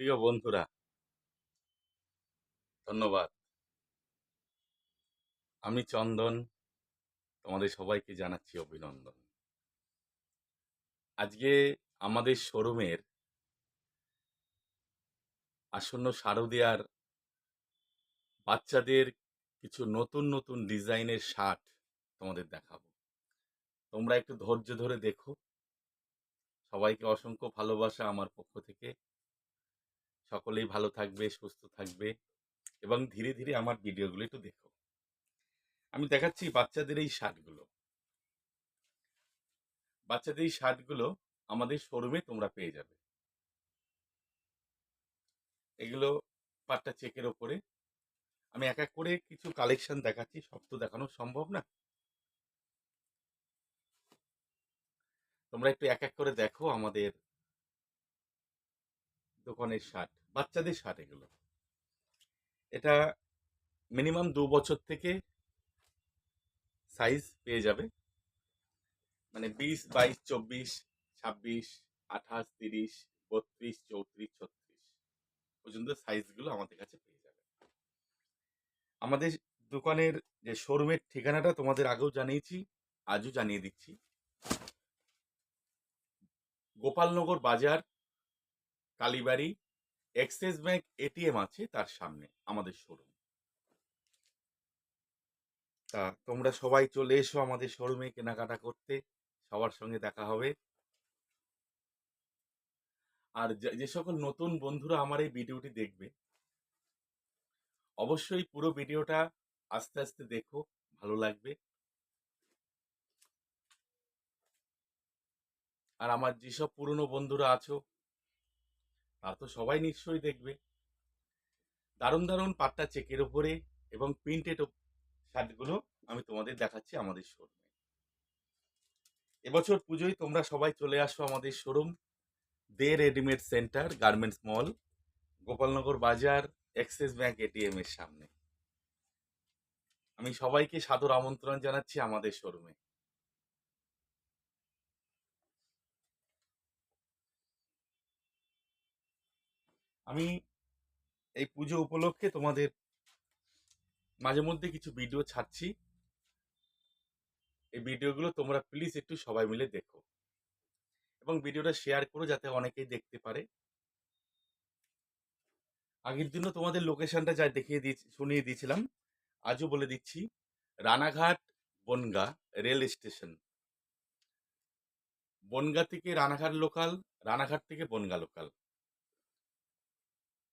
প্রিয় বন্ধুরা, ধন্যবাদ। আমি চন্দন, তোমাদের সবাইকে জানাচ্ছি অভিনন্দন। আজকে আমাদের শোরুমের আসন্ন শারদীয়ার বাচ্চাদের কিছু নতুন নতুন ডিজাইনের শার্ট তোমাদের দেখাবো। তোমরা একটু ধৈর্য ধরে দেখো। সবাইকে অসংখ্য ভালোবাসা আমার পক্ষ থেকে। সকলেই ভালো থাকবে, সুস্থ থাকবে এবং ধীরে ধীরে আমার ভিডিওগুলো একটু দেখো। আমি দেখাচ্ছি বাচ্চাদের এই শার্টগুলো। বাচ্চাদের এই শার্টগুলো আমাদের শোরুমে তোমরা পেয়ে যাবে। এগুলো পাট্টা চেকের ওপরে। আমি এক এক করে কিছু কালেকশন দেখাচ্ছি, সব তো দেখানো সম্ভব না। তোমরা একটু এক এক করে দেখো আমাদের দোকানের শার্ট, বাচ্চাদের শার্ট এগুলো। এটা মিনিমাম দু বছর থেকে সাইজ পেয়ে যাবে। মানে বিশ, বাইশ, চব্বিশ, ছাব্বিশ, আঠাশ, তিরিশ, বত্রিশ, চৌত্রিশ, ছত্রিশ পর্যন্ত সাইজগুলো আমাদের কাছে পেয়ে যাবে। আমাদের দোকানের যে শোরুমের ঠিকানাটা তোমাদের আগেও জানিয়েছি, আজও জানিয়ে দিচ্ছি। গোপালনগর বাজার কালীবাড়ি এক্সিস ব্যাংক এটিএম আছে তার সামনে, আমাদের শোরুম তা তোমরা সবাই চলে এসো আমাদের শোরুমে কেনাকাটা করতে, সবার সঙ্গে দেখা হবে। আর যে সকল নতুন বন্ধুরা আমার এই ভিডিওটি দেখবে, অবশ্যই পুরো ভিডিওটা আস্তে আস্তে দেখো, ভালো লাগবে। আর আমার যেসব পুরনো বন্ধুরা আছো তারা তো সবাই নিশ্চয়ই দেখবে। দারুণ দারুণ পাট্টা চেকের ওপরে এবং প্রিন্টেড শার্টগুলো আমি তোমাদের দেখাচ্ছি আমাদের শোরুমে এবছর পুজোয় তোমরা সবাই চলে আসো আমাদের showroom Dey readymade centre, garments mall, Gopalnagar বাজার, এক্সিস ব্যাংক এটিএম এর সামনে। আমি সবাইকে সাদর আমন্ত্রণ জানাচ্ছি আমাদের শোরুমে আমি এই পুজো উপলক্ষে তোমাদের মাঝে মধ্যে কিছু ভিডিও ছাড়ছি। এই ভিডিওগুলো তোমরা প্লিজ একটু সবাই মিলে দেখো। এবং ভিডিওটা শেয়ার করো যাতে অনেকেই দেখতে পারে। আগের দিনও তোমাদের লোকেশনটা যা দেখিয়ে দিয়ে শুনিয়ে দিয়েছিলাম, আজও বলে দিচ্ছি, রানাঘাট বনগা রেল স্টেশন বনগা থেকে রানাঘাট লোকাল রানাঘাট থেকে বনগা লোকাল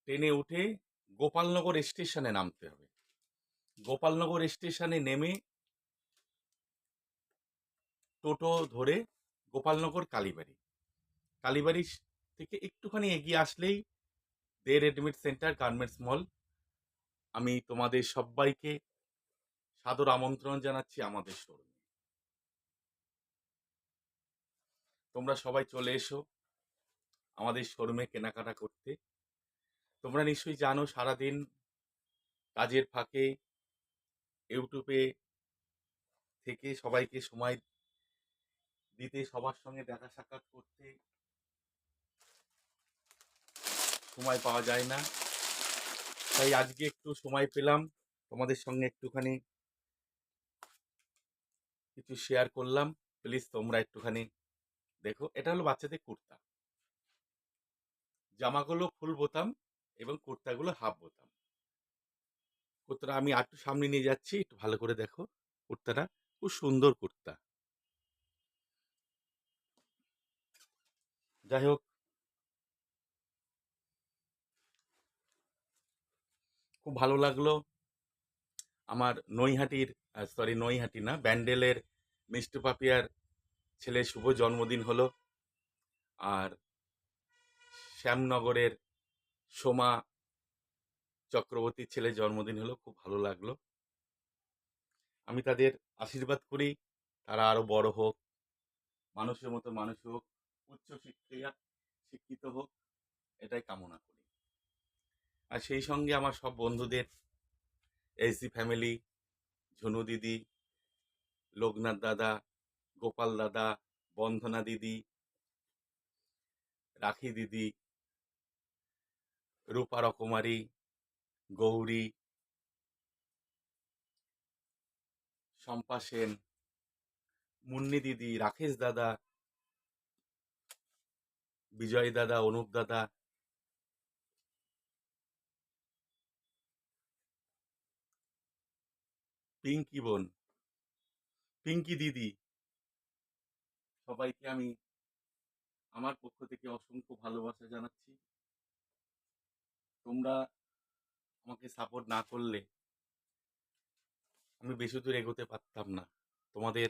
ট্রেনে উঠে গোপালনগর স্টেশনে নামতে হবে। গোপালনগর স্টেশনে নেমে টোটো ধরে গোপালনগর কালীবাড়ি। কালীবাড়ি থেকে একটুখানি এগিয়ে আসলেই Dey readymade centre garments mall আমি তোমাদের সবাইকে সাদর আমন্ত্রণ জানাচ্ছি আমাদের শোরুমে তোমরা সবাই চলে এসো আমাদের শোরুমে কেনাকাটা করতে। তোমরা নিশ্চয়ই জানো সারাদিন কাজের ফাঁকে ইউটিউবে থেকে সবাইকে সময় দিতে, সবার সঙ্গে দেখা সাক্ষাৎ করতে সময় পাওয়া যায় না। তাই আজকে একটু সময় পেলাম, তোমাদের সঙ্গে একটুখানি কিছু শেয়ার করলাম। প্লিজ তোমরা একটুখানি দেখো। এটা হলো বাচ্চাদের কুর্তা। জামাগুলো ফুল বোতাম। এবং কুর্তাগুলো হাফ বোতাম। কুর্তাটা আমি একটু সামনে নিয়ে যাচ্ছি, একটু ভালো করে দেখো। কুর্তাটা খুব সুন্দর কুর্তা। যাই হোক। খুব ভালো লাগল। আমার নৈহাটির সরি নৈহাটি না, ব্যান্ডেলের মিষ্টি পাপিয়ার ছেলে শুভ জন্মদিন হলো। আর শ্যামনগরের সোমা চক্রবর্তীর ছেলে জন্মদিন হলো, খুব ভালো লাগল। আমি তাদের আশীর্বাদ করি, তারা আরও বড় হোক, মানুষের মতো মানুষ হোক, উচ্চ শিক্ষা শিক্ষিত হোক, এটাই কামনা করি। আর সেই সঙ্গে আমার সব বন্ধুদের এইচডি ফ্যামিলি, ঝনু দিদি, লোকনাথ দাদা, গোপাল দাদা, বন্ধনা দিদি, রাখি দিদি রূপা রকমারি গৌরী, শম্পা সেন, মুন্নি দিদি, রাকেশ দাদা, বিজয় দাদা, অনুপ দাদা। পিঙ্কি বোন, পিঙ্কি দিদি। সবাইকে আমি আমার পক্ষ থেকে অসংখ্য ভালোবাসা জানাচ্ছি। তোমরা আমাকে সাপোর্ট না করলে আমি বেশি দূর এগোতে পারতাম না। তোমাদের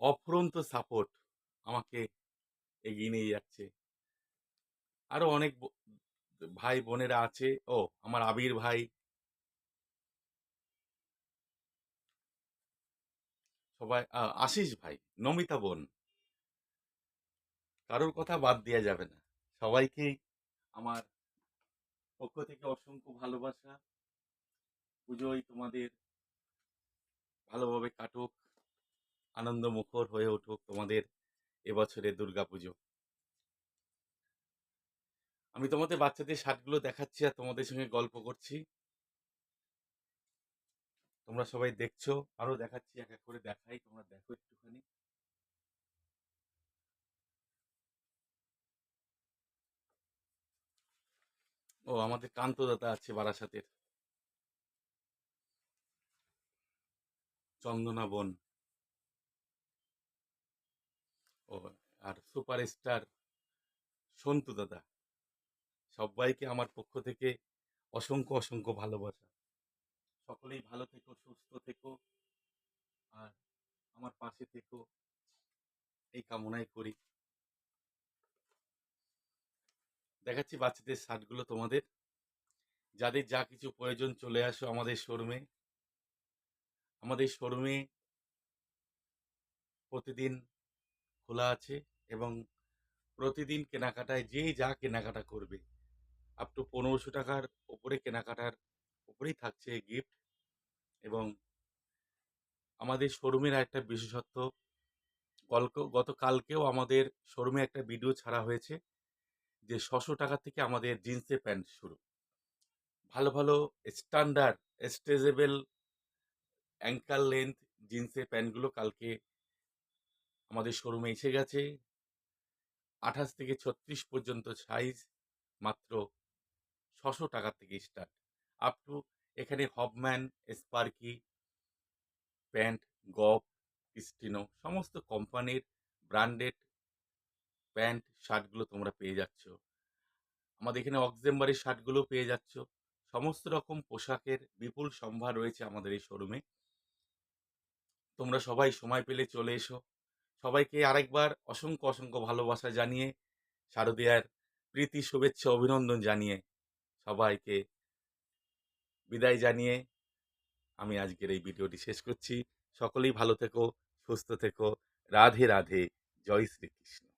অফুরন্ত সাপোর্ট আমাকে এগিয়ে নিয়ে যাচ্ছে। আরও অনেক ভাই বোনেরা আছে। ও, আমার আবির ভাই। সবাই আশিস ভাই, নমিতা বোন। কারোর কথা বাদ দেওয়া যাবে না। সবাইকেই আমার পক্ষ থেকে অসংখ্য ভালোবাসা। পুজোয় তোমাদের ভালোভাবে কাটুক আনন্দ মুখর হয়ে উঠুক তোমাদের এবছরের দুর্গাপুজো। আমি তোমাদের বাচ্চাদের শার্টগুলো দেখাচ্ছি আর তোমাদের সঙ্গে গল্প করছি। তোমরা সবাই দেখছ, আরও দেখাচ্ছি, এক এক করে দেখাই, তোমরা দেখো একটুখানি। ও, আমাদের কান্ত দাদা আছে বারাসাতের। চন্দনা বোন। ও, আর সুপারস্টার সন্তু দাদা। সবাইকে আমার পক্ষ থেকে অসংখ্য অসংখ্য ভালোবাসা। সকলেই ভালো থেকো, সুস্থ থেকো। আর আমার পাশে থেকো। এই কামনাই করি। দেখাচ্ছি বাচ্চাদের শার্টগুলো তোমাদের। যাদের যা কিছু প্রয়োজন চলে আসো আমাদের শোরুমে আমাদের শোরুমে প্রতিদিন খোলা আছে এবং প্রতিদিন কেনাকাটায় যে যা কেনাকাটা করবে আপ টু পনেরোশো টাকার ওপরে কেনাকাটার উপরেই থাকছে গিফট এবং আমাদের শোরুমের একটা বিশেষত্ব গল্প গতকালকেও আমাদের শোরুমে একটা ভিডিও ছাড়া হয়েছে। যে ছশো টাকা থেকে আমাদের জিন্সের প্যান্ট শুরু। ভালো ভালো স্ট্যান্ডার্ড, স্ট্রেচেবল অ্যাঙ্কাল লেন্থ জিন্সের প্যান্টগুলো কালকে আমাদের শোরুমে এসে গেছে। আঠাশ থেকে ছত্রিশ পর্যন্ত সাইজ মাত্র ছশো টাকা থেকে স্টার্ট আপ টু এখানে হবম্যান স্পার্কি প্যান্ট গপ ক্রিস্টিনো সমস্ত কোম্পানির ব্র্যান্ডেড প্যান্ট শার্টগুলো তোমরা পেয়ে যাচ্ছ। আমাদের এখানে অক্সেম্বারের শার্টগুলো পেয়ে যাচ্ছ। সমস্ত রকম পোশাকের বিপুল সম্ভার রয়েছে আমাদের এই শোরুমে। তোমরা সবাই সময় পেলে চলে এসো। সবাইকে আরেকবার অসংখ্য অসংখ্য ভালোবাসা জানিয়ে, শারদীয়ার প্রীতি, শুভেচ্ছা, অভিনন্দন জানিয়ে সবাইকে বিদায় জানিয়ে আমি আজকের এই ভিডিওটি শেষ করছি। সকলেই ভালো থেকো, সুস্থ থেকো। রাধে রাধে। জয় শ্রীকৃষ্ণ।